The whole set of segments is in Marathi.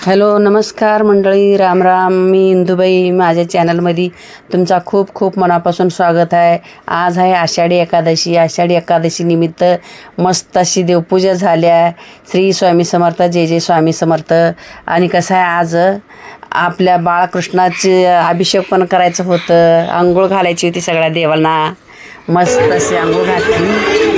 हॅलो नमस्कार मंडळी राम राम. मी इंदुबाई माझ्या चॅनलमध्ये तुमचा खूप खूप मनापासून स्वागत आहे. आज आहे आषाढी एकादशी. आषाढी एकादशी निमित्त मस्त अशी देवपूजा झाल्या श्री स्वामी समर्थ जय जय स्वामी समर्थ. आणि कसं आहे आज आपल्या बाळकृष्णाचे अभिषेक पण करायचं होतं. आंघोळ घालायची होती सगळ्या देवांना. मस्त अशी आंघोळ घातली.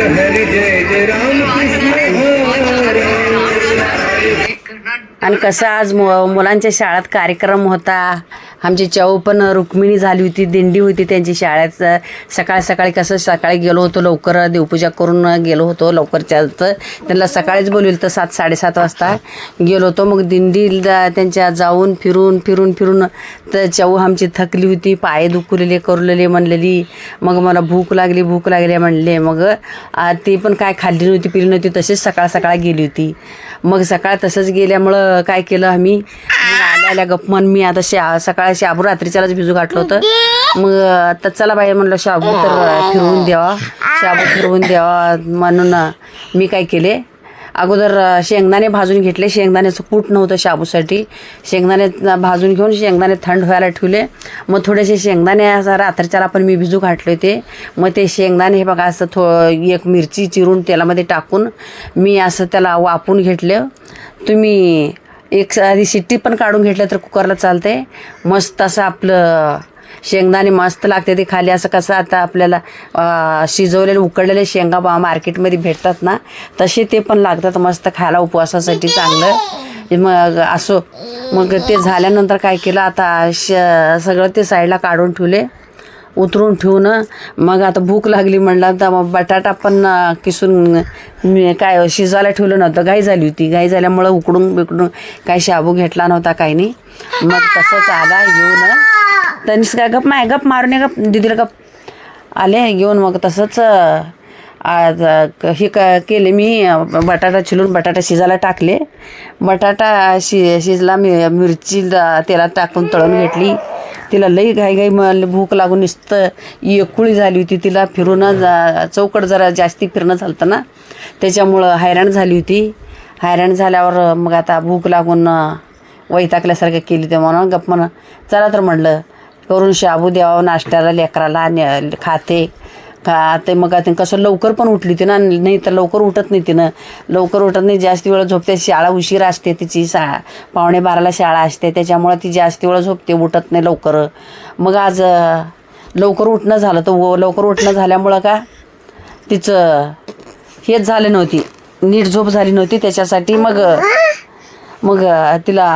हरी जय जय आणि कसं आज मु मुलांच्या शाळेत कार्यक्रम होता. आमची चव पण रुक्मिणी झाली होती दिंडी होती त्यांची शाळेत. सकाळी सकाळी कसं सकाळी गेलो होतो लवकर देवपूजा करून गेलो होतो लवकरच्या त्यांना सकाळीच बोलवलं तर सात साडेसात वाजता गेलो होतो. मग दिंडीला त्यांच्या जाऊन फिरून फिरून फिरून तर चव आमची थकली होती पाय दुखलेले करुलेले म्हणलेली. मग मला भूक लागली भूक लागली म्हणले. मग ती पण काय खाल्ली नव्हती पिली नव्हती तशीच सकाळ सकाळ गेली होती. मग सकाळ तसंच गेल्यामुळं काय केलं आम्ही? मग आल्या आल्या गप्पन मी आता शा सकाळी शाबू रात्रीच्यालाच भिजू घातलं होतं. मग आता चला बाई म्हणलं शाबू तर फिरवून द्यावा. शाबू फिरवून द्यावा म्हणून मी काय केले? अगोदर शेंगदाणे भाजून घेतले. शेंगदाण्याचं कूट नव्हतं शाबूसाठी. शेंगदाणे भाजून घेऊन शेंगदाणे थंड व्हायला ठेवले. मग थोडेसे शेंगदाणे असं रात्रीच्याला पण मी भिजू घातले होते मग ते शेंगदाणे हे बघा असं थो एक मिरची चिरून तेलामध्ये टाकून मी असं त्याला वापून घेतलं. तुम्ही एक आधी शिट्टी पण काढून घेतलं तर कुकरला चालते मस्त असं आपलं शेंगदाणे मस्त लागते ते खाली. असं कसं आता आपल्याला शिजवलेले उकडलेले शेंगा बा मार्केटमध्ये भेटतात ना तसे ते पण लागतात मस्त खायला उपवासासाठी चांगलं. मग असो मग ते झाल्यानंतर काय केलं आता श सगळं ते साईडला काढून ठेवले उतरून ठेवून मग आता भूक लागली म्हणलं तर मग बटाटा पण किसून काय शिजायला ठेवलं नव्हतं घाई झाली होती. घाई झाल्यामुळं उकडून बिकडून काही शाबू घेतला नव्हता काही नाही. मग तसंच आला येऊन त्यांनीच काय गप माय गप मारून गप. दिदीला गप. आले घेऊन मग तसंच आज हे क केले मी बटाटा चिलून बटाटा शिजायला टाकले. बटाटा शि शिजला मी मिरची तेलात टाकून तळून घेतली. तिला लई घाई घाई भूक लागून नुसतं एकुळी झाली होती. तिला फिरून जा चौकट जरा जास्ती फिरणं झालं ना त्याच्यामुळं हैराण झाली होती. हैराण झाल्यावर मग आता भूक लागून अं, केली ते म्हणून गप्प म्हणा चला तर म्हणलं करून शाबू द्यावं नाश्त्याला लेकराला खाते. का ते मग ते कसं लवकर पण उठली ती ना नाही तर लवकर उठत नाही तिनं. लवकर उठत नाही जास्त वेळ झोपते शाळा उशीर असते तिची सा पावणे बाराला शाळा असते त्याच्यामुळं ती जास्त वेळ झोपते उठत नाही लवकर. मग आज लवकर उठणं झालं तर व- लवकर उठणं झाल्यामुळं का तिचं हेच झालं नव्हती. नीट झोप झाली नव्हती त्याच्यासाठी. मग मग तिला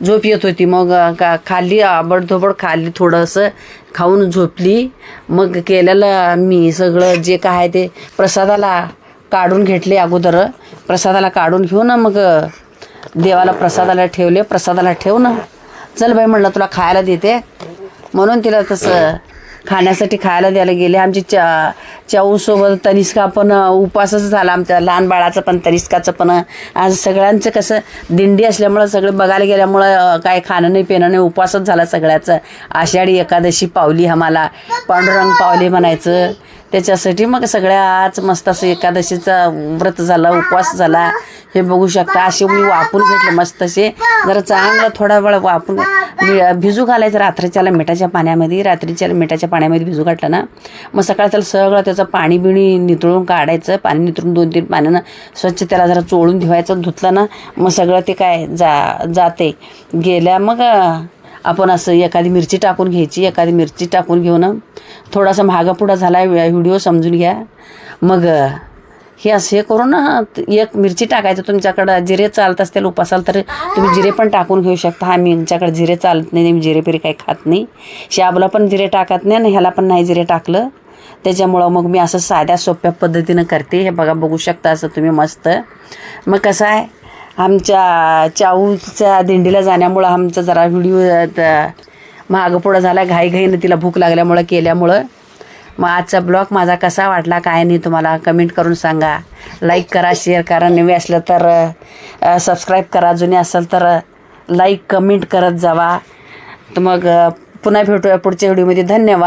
झोप येत होती. मग का खाल्ली आबडधोबड खाल्ली थोडंसं खाऊन झोपली. मग केलेलं मी सगळं जे काय आहे ते प्रसादाला काढून घेतले अगोदर. प्रसादाला काढून घेऊन मग देवाला प्रसादाला ठेवले. प्रसादाला ठेव ना चल बाई म्हणलं तुला खायला देते. म्हणून तिला तसं खाण्यासाठी खायला द्यायला गेले. आमची चा चाऊसोबत तनिष्का पण उपवासच झाला आमच्या लहान बाळाचं पण तनिष्काचं पण. आज सगळ्यांचं कसं दिंडी असल्यामुळं सगळं बघायला गेल्यामुळं काय खाणं नाही पिणं नाही उपवासच झाला सगळ्याचं. आषाढी एकादशी पावली आम्हाला पांडुरंग पावले म्हणायचं. त्याच्यासाठी मग सगळ्याच मस्त असं एकादशीचा व्रत झाला उपवास झाला. हे बघू शकता असे मी वापून घेतले मस्त असे. जरा चांगलं थोडा वेळ वापून भिजू घालायचं. रात्रीच्याला मिठाच्या पाण्यामध्ये रात्रीच्या मिठाच्या पाण्यामध्ये भिजू घातलं ना. मग सकाळी त्याला सगळं त्याचं पाणी बिणी नितळून काढायचं. पाणी नितळून दोन तीन पाण्यानं स्वच्छ त्याला जरा चोळून ठेवायचं धुतलं ना मग सगळं ते काय जा जाते. गेल्या मग आपण असं एखादी मिरची टाकून घ्यायची एखादी मिरची टाकून घेऊन थोडासा महागापुडा झाला व्हिडिओ समजून घ्या. मग हे असं हे करून ना एक मिरची टाकायचं. तुमच्याकडं जिरे चालत असतील उपासाल तर तुम्ही जिरे पण टाकून घेऊ शकता. हा मी आमच्याकडे जिरे चालत नाही मी जिरे पिरे काही खात नाही. शाबला पण जिरे टाकत नाही आणि ह्याला पण नाही जिरे टाकलं. त्याच्यामुळं मग मी असं साध्या सोप्या पद्धतीनं करते. हे बघा बघू शकता असं तुम्ही मस्त. मग कसं आहे? आमच्या चाऊच्या दिंडीला जाण्यामुळं आमचा जरा व्हिडिओ मागं पुढं झाला. घाईघाईनं तिला भूक लागल्यामुळं केल्यामुळं. मग आजचा ब्लॉग माझा कसा वाटला काय नाही तुम्हाला कमेंट करून सांगा. लाईक करा शेअर करा. नवे असलं तर सबस्क्राईब करा. जुने असेल तर लाईक कमेंट करत जावा. तर मग पुन्हा भेटूया पुढच्या व्हिडिओमध्ये. धन्यवाद.